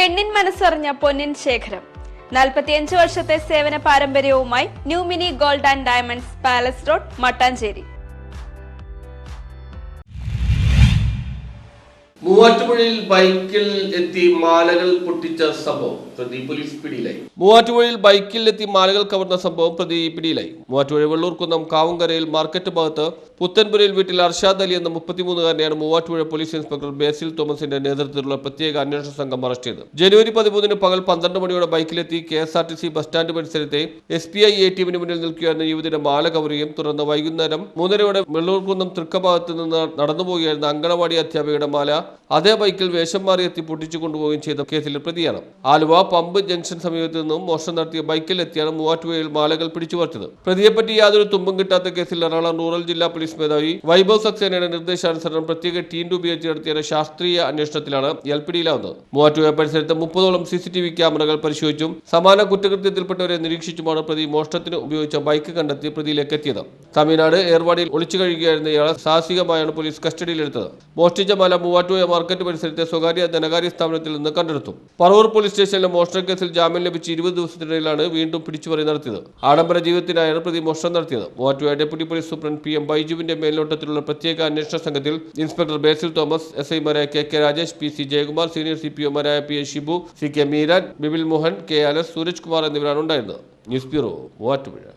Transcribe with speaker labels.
Speaker 1: പെണ്ണിൻ മനസ്സറിഞ്ഞ പൊന്നിൻ ശേഖരം. നാൽപ്പത്തിയഞ്ച് വർഷത്തെ സേവന പാരമ്പര്യവുമായി new Mini gold and diamonds palace road Mattancherry.
Speaker 2: മൂവാറ്റുപുഴയിൽ ബൈക്കിൽ എത്തി മാലകൾ പൊട്ടിച്ച സംഭവം. പ്രതി പോലീസ് പിടിയിലായി. മൂവാറ്റുപുഴയിൽ ബൈക്കിൽ എത്തി മാലകൾ കവർന്ന സംഭവം പ്രതി പിടിയിലായി. മൂവാറ്റുപുഴ വെള്ളൂർക്കുന്നം കാവുംകരയിൽ മാർക്കറ്റ് ഭാഗത്ത് പുത്തൻപുരയിൽ വീട്ടിൽ അർഷാദ് അലി എന്ന മുപ്പത്തിമൂന്നുകാരനെയാണ് മൂവാറ്റുപുഴ പോലീസ് ഇൻസ്പെക്ടർ ബേസിൽ തോമസിന്റെ നേതൃത്വത്തിലുള്ള പ്രത്യേക അന്വേഷണ സംഘം അറസ്റ്റ് ചെയ്തത്. ജനുവരി പതിമൂന്നിന് പകൽ പന്ത്രണ്ട് മണിയോടെ ബൈക്കിലെത്തി K S R T C bus stand പരിസരത്തെ S B I A T എമ്മിന് മുന്നിൽ നിൽക്കുകയായിരുന്ന യുവതിയുടെ മാല കവറുകയും തുടർന്ന് വൈകുന്നേരം മൂന്നരയോടെ വെള്ളൂർക്കുന്നം തൃക്കഭാഗത്ത് നിന്ന് നടന്നു പോവുകയായിരുന്ന അങ്കണവാടി അധ്യാപികയുടെ മാല അതേ ബൈക്കിൽ വേഷം മാറി എത്തി പൊട്ടിച്ചു കൊണ്ടുപോവുകയും ചെയ്ത കേസിലെ പ്രതിയാണ്. ആലുവ പമ്പ് ജംഗ്ഷൻ സമീപത്ത് നിന്നും മോഷണം നടത്തിയ ബൈക്കിൽ എത്തിയാണ് മൂവാറ്റുപുഴയിൽ മാലകൾ പിടിച്ചു പറിച്ചത്. പ്രതിയെപ്പറ്റി യാതൊരു തുമ്പും കിട്ടാത്ത കേസിൽ എറണാകുളം റൂറൽ ജില്ലാ പോലീസ് മേധാവി വൈഭവ് സക്സേനയുടെ നിർദ്ദേശാനുസരണം പ്രത്യേക ടീം രൂപീകരിച്ച് നടത്തിയ ശാസ്ത്രീയ അന്വേഷണത്തിലാണ് ഇയാൾ പിടിയിലാവുന്നത് മൂവാറ്റുപുഴ പരിസരത്ത് മുപ്പതോളം സി സി ടി വി ക്യാമറകൾ പരിശോധിച്ചും സമാന കുറ്റകൃത്യത്തിൽപ്പെട്ടവരെ നിരീക്ഷിച്ചുമാണ് പ്രതി മോഷണത്തിന് ഉപയോഗിച്ച ബൈക്ക് കണ്ടെത്തി പ്രതിയിലേക്ക് എത്തിയത് തമിഴ്നാട് ഏർവാടിയിൽ ഒളിച്ചു കഴിയുകയായിരുന്ന ഇയാളെ സാഹസികമായാണ് പോലീസ് കസ്റ്റഡിയിലെടുത്തത്. മോഷ്ടിച്ച മല മൂവാറ്റുപുഴ മാർക്കറ്റ് പരിസരത്തെ സ്വകാര്യ ധനകാര്യ സ്ഥാപനത്തിൽ നിന്ന് കണ്ടെടുത്തു. പറവൂർ പോലീസ് സ്റ്റേഷനിലെ മോഷണ കേസിൽ ജാമ്യം ലഭിച്ച് ഇരുപത് ദിവസത്തിനിടയിലാണ് വീണ്ടും പിടിച്ചുപറി നടത്തിയത്. ആഡംബര ജീവിതത്തിനായാണ് പ്രതി മോഷണം നടത്തിയത്. Muvattupuzha deputy police superintendent P M ബൈജുവിന്റെ മേൽനോട്ടത്തിലുള്ള പ്രത്യേക അന്വേഷണ സംഘത്തിൽ ഇൻസ്പെക്ടർ ബേസിൽ തോമസ് എസ് ഐമാരായ K K Rajesh P C Jayakumar senior C P ഒമാരായ P A Shibu C K Meeran Bibil Mohan K അലസ് Sooraj Kumar എന്നിവരാണ് ഉണ്ടായിരുന്നത്. News bureau Muvattupuzha.